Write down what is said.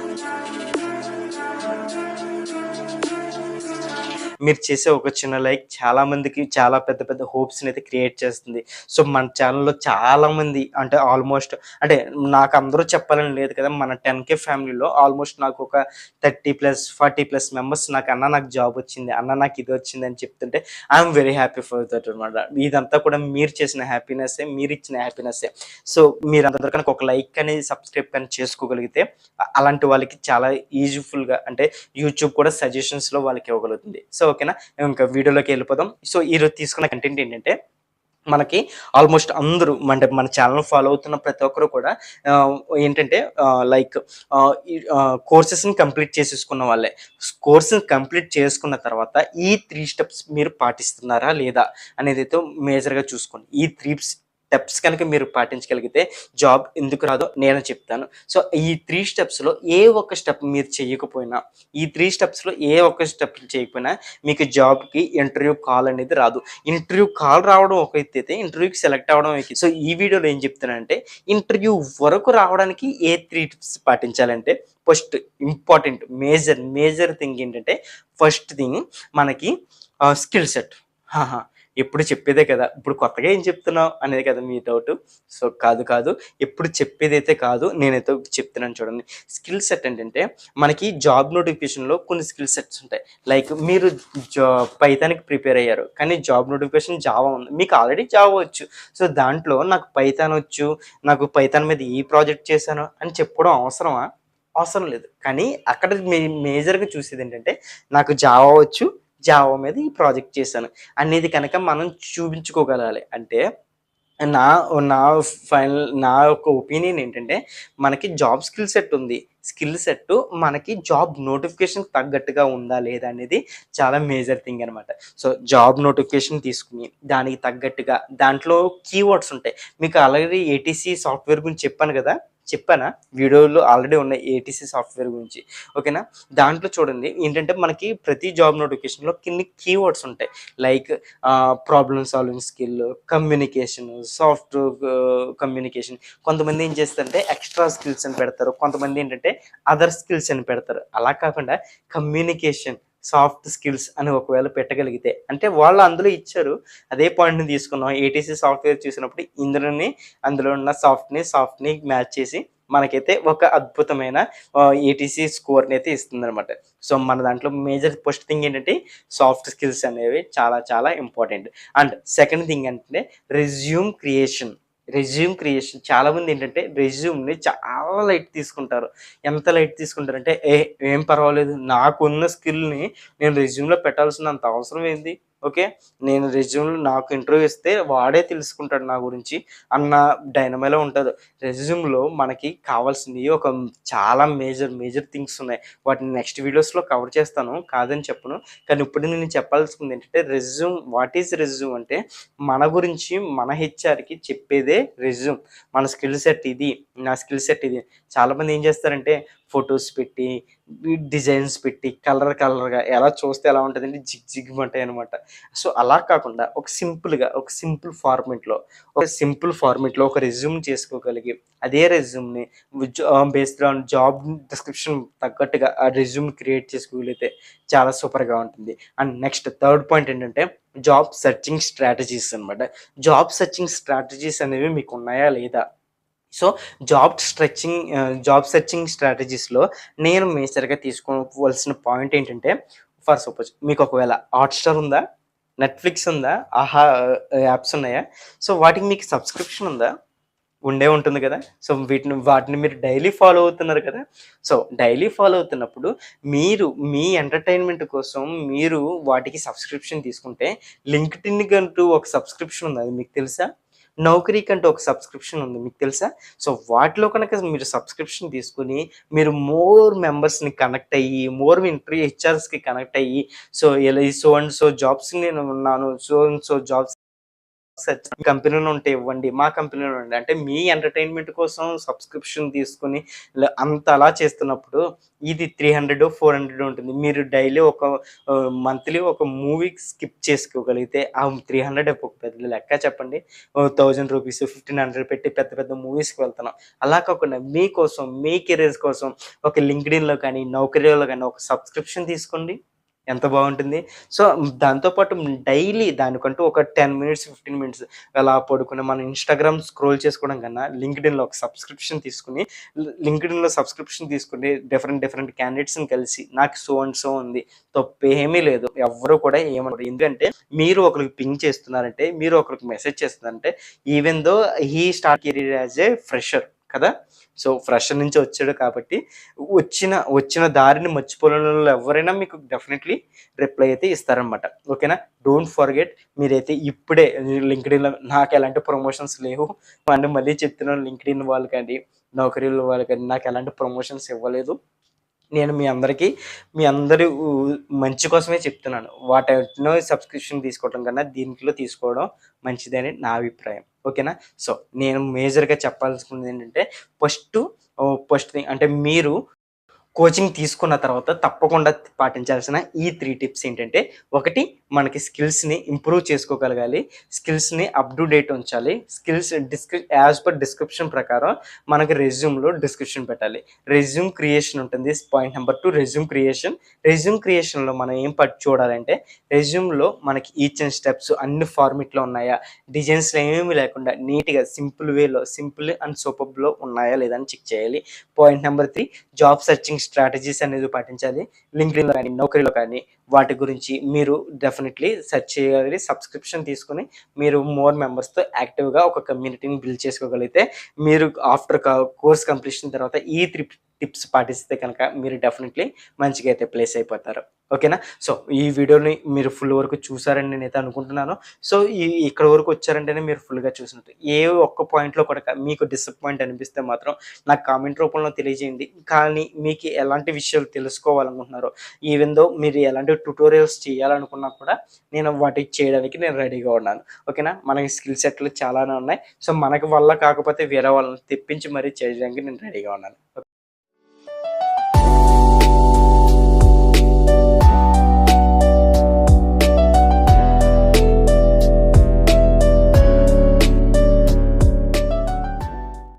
I'm gonna try, try, try. మీరు చేసే ఒక చిన్న లైక్ చాలా మందికి చాలా పెద్ద పెద్ద హోప్స్ని అయితే క్రియేట్ చేస్తుంది. సో మన ఛానల్లో చాలా మంది అంటే ఆల్మోస్ట్ అంటే నాకు అందరూ చెప్పాలని లేదు కదా మన టెన్ కే ఫ్యామిలీలో ఆల్మోస్ట్ నాకు ఒక thirty plus forty plus members నాకు అన్న నాకు జాబ్ వచ్చింది అన్న నాకు ఇది వచ్చింది అని చెప్తుంటే I'm very happy for that అనమాట ఇదంతా కూడా మీరు చేసిన హ్యాపీనెస్ మీరు ఇచ్చిన హ్యాపీనెస్ సో మీరు అందరూ కనుక ఒక లైక్ కానీ సబ్స్క్రైబ్ కానీ చేసుకోగలిగితే అలాంటి వాళ్ళకి చాలా ఈజీఫుల్గా అంటే యూట్యూబ్ కూడా సజెషన్స్లో వాళ్ళకి ఇవ్వగలుగుతుంది. సో ఓకేనా? ఇంకా వీడియోలోకి వెళ్ళిపోదాం. సో ఈరోజు తీసుకున్న కంటెంట్ ఏంటంటే మనకి ఆల్మోస్ట్ అందరూ అంటే మన ఛానల్ ఫాలో అవుతున్న ప్రతి ఒక్కరు కూడా ఏంటంటే లైక్ కోర్సెస్ని కంప్లీట్ చేసేసుకున్న వాళ్ళే. కోర్సుని కంప్లీట్ చేసుకున్న తర్వాత ఈ త్రీ స్టెప్స్ మీరు పాటిస్తున్నారా లేదా అనేది అయితే మేజర్గా చూసుకోండి. ఈ త్రీ స్టెప్స్ కనుక మీరు పాటించగలిగితే జాబ్ ఎందుకు రాదో నేను చెప్తాను. సో ఈ త్రీ స్టెప్స్లో ఏ ఒక్క స్టెప్ మీరు చేయకపోయినా ఈ త్రీ స్టెప్స్లో ఏ ఒక్క స్టెప్ చేయకపోయినా మీకు జాబ్కి ఇంటర్వ్యూ కాల్ అనేది రాదు. ఇంటర్వ్యూ కాల్ రావడం ఒక అయితే ఇంటర్వ్యూకి సెలెక్ట్ అవ్వడం సో ఈ వీడియోలో ఏం చెప్తానంటే ఇంటర్వ్యూ వరకు రావడానికి ఏ three tips పాటించాలంటే first important major major thing ఏంటంటే ఫస్ట్ థింగ్ మనకి స్కిల్ సెట్ ఎప్పుడు చెప్పేదే కదా ఇప్పుడు కొత్తగా ఏం చెప్తున్నావు అనేది కదా మీ డౌట్. సో కాదు కాదు. ఎప్పుడు చెప్పేదైతే కాదు నేనైతే చెప్తున్నాను చూడండి. స్కిల్ సెట్ ఏంటంటే మనకి జాబ్ నోటిఫికేషన్లో కొన్ని స్కిల్ సెట్స్ ఉంటాయి. లైక్ మీరు జా పైతానికి ప్రిపేర్ అయ్యారు కానీ జాబ్ నోటిఫికేషన్ జావా ఉంది. మీకు ఆల్రెడీ జావా వచ్చు. సో దాంట్లో నాకు పైతాన్ వచ్చు నాకు పైతాన్ మీద ఈ ప్రాజెక్ట్ చేశాను అని చెప్పడం అవసరమా? అవసరం లేదు. కానీ అక్కడ మే మేజర్గా చూసేది ఏంటంటే నాకు జావా వచ్చు జావా మీద ఈ ప్రాజెక్ట్ చేశాను. అనేది కనుక మనం చూపించుకోగలాలి. అంటే నా నా ఫైనల్ నా యొక్క ఒపీనియన్ ఏంటంటే మనకి జాబ్ స్కిల్ సెట్ ఉంది. స్కిల్ సెట్ మనకి జాబ్ నోటిఫికేషన్ తగ్గట్టుగా ఉందా లేదా అనేది చాలా మేజర్ థింగ్ అనమాట సో జాబ్ నోటిఫికేషన్ తీసుకుని దానికి తగ్గట్టుగా దాంట్లో కీవర్డ్స్ ఉంటాయి. మీకు ఆల్రెడీ ఏటీసీ సాఫ్ట్వేర్ గురించి చెప్పాను కదా. చెప్పానా? వీడియోలో ఆల్రెడీ ఉన్న ఏటీసీ సాఫ్ట్వేర్ గురించి. ఓకేనా? దాంట్లో చూడండి. ఏంటంటే మనకి ప్రతి జాబ్ నోటిఫికేషన్లో కొన్ని కీవర్డ్స్ ఉంటాయి. Like problem solving skill communication soft communication కొంతమంది ఏం చేస్తారంటే ఎక్స్ట్రా స్కిల్స్ అని పెడతారు. కొంతమంది ఏంటంటే అదర్ స్కిల్స్ అని పెడతారు. అలా కాకుండా కమ్యూనికేషన్ సాఫ్ట్ స్కిల్స్ అని ఒకవేళ పెట్టగలిగితే. అంటే వాళ్ళు అందులో ఇచ్చారు. అదే పాయింట్ని తీసుకున్నాం. ఏటీసీ సాఫ్ట్వేర్ చూసినప్పుడు ఇందులోని అందులో ఉన్న సాఫ్ట్ని సాఫ్ట్ని మ్యాచ్ చేసి మనకైతే ఒక అద్భుతమైన ఏటీసీ స్కోర్ని అయితే ఇస్తుంది అనమాట సో మన దాంట్లో మేజర్ ఫస్ట్ థింగ్ ఏంటంటే సాఫ్ట్ స్కిల్స్ అనేవి చాలా చాలా ఇంపార్టెంట్. అండ్ సెకండ్ థింగ్ అంటే రెజ్యూమ్ క్రియేషన్. Resume creation. చాలా మంది ఏంటంటే రెజ్యూమ్ని చాలా లైట్ తీసుకుంటారు. ఎంత లైట్ తీసుకుంటారంటే ఏ ఏం పర్వాలేదు నాకున్న స్కిల్ని నేను రెజ్యూమ్లో పెట్టాల్సినంత అవసరం ఏంది? ఓకే? నేను రెజ్యూమ్లో నాకు ఇంటర్వ్యూ ఇస్తే వాడే తెలుసుకుంటాడు నా గురించి. అన్న డైనమైలో ఉంటుంది. రెజ్యూమ్లో మనకి కావాల్సినవి ఒక చాలా మేజర్ మేజర్ థింగ్స్ ఉన్నాయి. వాటిని నెక్స్ట్ వీడియోస్లో కవర్ చేస్తాను. కాదని చెప్పను. కానీ ఇప్పుడు నేను చెప్పాల్సింది ఏంటంటే రెజ్యూమ్ వాట్ ఈజ్ రెజ్యూమ్ అంటే మన గురించి మన హెచ్ఆర్కి చెప్పేదే రెజ్యూమ్. మన స్కిల్ సెట్ ఇది నా స్కిల్ సెట్ ఇది. చాలామంది ఏం చేస్తారంటే ఫొటోస్ పెట్టి డిజైన్స్ పెట్టి కలర్ కలర్గా ఎలా చూస్తే ఎలా ఉంటుందంటే జిగ్ జిగ్ ఉంటాయి అనమాట సో అలా కాకుండా ఒక సింపుల్గా ఒక సింపుల్ ఫార్మెట్లో ఒక సింపుల్ ఫార్మెట్లో ఒక రెజ్యూమ్ చేసుకోగలిగి అదే రెజ్యూమ్ని బేస్డ్ ఆన్ జాబ్ డిస్క్రిప్షన్ తగ్గట్టుగా ఆ రెజ్యూమ్ క్రియేట్ చేసుకోగలిగితే చాలా సూపర్గా ఉంటుంది. అండ్ నెక్స్ట్ థర్డ్ పాయింట్ ఏంటంటే జాబ్ సెర్చింగ్ స్ట్రాటజీస్ అనమాట జాబ్ సెర్చింగ్ స్ట్రాటజీస్ అనేవి మీకు ఉన్నాయా లేదా? So job stretching job searching స్ట్రాటజీస్లో నేను మేజర్గా తీసుకోవాల్సిన పాయింట్ ఏంటంటే ఫర్ సపోజ్ మీకు ఒకవేళ హాట్స్టార్ ఉందా నెట్ఫ్లిక్స్ ఉందా ఆహా యాప్స్ ఉన్నాయా? సో వాటికి మీకు సబ్స్క్రిప్షన్ ఉందా? ఉండే ఉంటుంది కదా. సో వీటిని వాటిని మీరు డైలీ ఫాలో అవుతున్నారు కదా. సో డైలీ ఫాలో అవుతున్నప్పుడు మీరు మీ ఎంటర్టైన్మెంట్ కోసం మీరు వాటికి సబ్స్క్రిప్షన్ తీసుకుంటే లింక్డ్ అంటూ ఒక సబ్స్క్రిప్షన్ ఉంది? అది మీకు తెలుసా? నౌకరీ కంటే ఒక సబ్స్క్రిప్షన్ ఉంది మీకు తెలుసా? సో వాటిలో కనుక మీరు సబ్స్క్రిప్షన్ తీసుకుని మీరు మోర్ మెంబర్స్ని కనెక్ట్ అయ్యి మోర్ ఇంటర్వ్యూ హెచ్ఆర్స్కి కనెక్ట్ అయ్యి సో ఇలా సో అండ్ సో జాబ్స్ నేను ఉన్నాను సో అండ్ సో జాబ్స్ కంపెనీలో ఉంటే ఇవ్వండి మా కంపెనీలో ఉండండి. అంటే మీ ఎంటర్టైన్మెంట్ కోసం సబ్స్క్రిప్షన్ తీసుకుని అంత అలా చేస్తున్నప్పుడు ఇది త్రీ హండ్రెడ్ ఫోర్ హండ్రెడ్ ఉంటుంది. మీరు డైలీ ఒక మంత్లీ ఒక మూవీ స్కిప్ చేసుకోగలిగితే ఆ త్రీ హండ్రెడ్ ఒక పెద్ద లెక్క చెప్పండి. థౌజండ్ రూపీస్ ఫిఫ్టీన్ హండ్రెడ్ పెట్టి పెద్ద పెద్ద మూవీస్కి వెళ్తున్నాం. అలా కాకుండా మీకోసం మీ కెరీర్ కోసం ఒక లింక్డ్ఇన్లో కానీ నౌకరీలో కానీ ఒక సబ్స్క్రిప్షన్ తీసుకోండి. ఎంత బాగుంటుంది. సో దాంతోపాటు డైలీ దానికంటూ ఒక టెన్ మినిట్స్ ఫిఫ్టీన్ మినిట్స్ అలా పడుకుని మనం ఇన్స్టాగ్రామ్ స్క్రోల్ చేసుకోవడం కన్నా లింక్డ్ఇన్లో ఒక సబ్స్క్రిప్షన్ తీసుకుని లింక్డ్ఇన్లో సబ్స్క్రిప్షన్ తీసుకుని డిఫరెంట్ డిఫరెంట్ క్యాండిడేట్స్ని కలిసి నాకు సో అండ్ సో ఉంది. తప్పు ఏమీ లేదు. ఎవరు కూడా ఏమన్నారు ఎందుకంటే మీరు ఒకరికి పింగ్ చేస్తున్నారంటే మీరు ఒకరికి మెసేజ్ చేస్తున్నారంటే even though he start career as a fresher కదా? సో ఫ్రెషర్ నుంచి వచ్చాడు కాబట్టి వచ్చిన వచ్చిన దారిని మర్చిపోలేని ఎవరైనా మీకు డెఫినెట్లీ రిప్లై అయితే ఇస్తారనమాట ఓకేనా? Don't forget. మీరైతే ఇప్పుడే లింక్డ్ఇన్లో నాకు ఎలాంటి ప్రమోషన్స్ లేవు. అంటే మళ్ళీ చెప్తున్నాను లింక్డ్ఇన్ వాళ్ళు కానీ నౌకరీల వాళ్ళు కానీ నాకు ఎలాంటి ప్రమోషన్స్ ఇవ్వలేదు. నేను మీ అందరికీ మీ అందరి మంచి కోసమే చెప్తున్నాను. వాటిలో సబ్స్క్రిప్షన్ తీసుకోవడం కన్నా దీంట్లో తీసుకోవడం మంచిదని నా అభిప్రాయం. ఓకేనా? సో నేను మేజర్గా చెప్పాల్సింది ఏంటంటే ఫస్ట్ ఫస్ట్ థింగ్ అంటే మీరు కోచింగ్ తీసుకున్న తర్వాత తప్పకుండా పాటించాల్సిన ఈ త్రీ టిప్స్ ఏంటంటే ఒకటి మనకి స్కిల్స్ని ఇంప్రూవ్ చేసుకోగలగాలి. స్కిల్స్ని అప్ టు డేట్ ఉంచాలి. స్కిల్స్ డిస్క్రి యాజ్ పర్ డిస్క్రిప్షన్ ప్రకారం మనకి రెజ్యూమ్లో డిస్క్రిప్షన్ పెట్టాలి. రెజ్యూమ్ క్రియేషన్ ఉంటుంది. Point number two resume creation resume క్రియేషన్లో మనం ఏం పట్టు చూడాలంటే రెజ్యూమ్లో మనకి ఈచ్ అండ్ స్టెప్స్ అన్ని ఫార్మెట్లో ఉన్నాయా? డిజైన్స్లో ఏమీ లేకుండా నీట్గా సింపుల్ వేలో సింపుల్ అండ్ సూపర్లో ఉన్నాయా లేదా అని చెక్ చేయాలి. Point number three job searching strategies అనేది పాటించాలి. లింక్డ్ఇన్లో కానీ నౌకరీలో కానీ వాటి గురించి మీరు డెఫినెట్లీ సెర్చ్ చేయాలి సబ్స్క్రిప్షన్ తీసుకుని మీరు మోర్ మెంబర్స్తో యాక్టివ్గా ఒక కమ్యూనిటీని బిల్డ్ చేసుకోగలిగితే మీరు ఆఫ్టర్ కోర్స్ కంప్లీషన్ తర్వాత e ఈ త్రిప్ టిప్స్ పాటిస్తే కనుక మీరు డెఫినెట్లీ మంచిగా అయితే ప్లేస్ అయిపోతారు. ఓకేనా? సో ఈ వీడియోని మీరు ఫుల్ వరకు చూసారని నేనైతే అనుకుంటున్నాను. సో ఈ ఇక్కడ వరకు వచ్చారంటేనే మీరు ఫుల్గా చూసినట్టు. ఏ ఒక్క పాయింట్లో కూడా మీకు డిసప్పాయింట్ అనిపిస్తే మాత్రం నాకు కామెంట్ రూపంలో తెలియజేయండి. కానీ మీకు ఎలాంటి విషయాలు తెలుసుకోవాలనుకుంటున్నారో ఈవెందో దో మీరు ఎలాంటి ట్యూటోరియల్స్ చేయాలనుకున్నా కూడా నేను వాటి చేయడానికి నేను రెడీగా ఉన్నాను. ఓకేనా? మనకి స్కిల్ సెట్లు చాలానే ఉన్నాయి. సో మనకి వల్ల కాకపోతే వేరే వాళ్ళని తెప్పించి మరీ చేయడానికి నేను రెడీగా ఉన్నాను.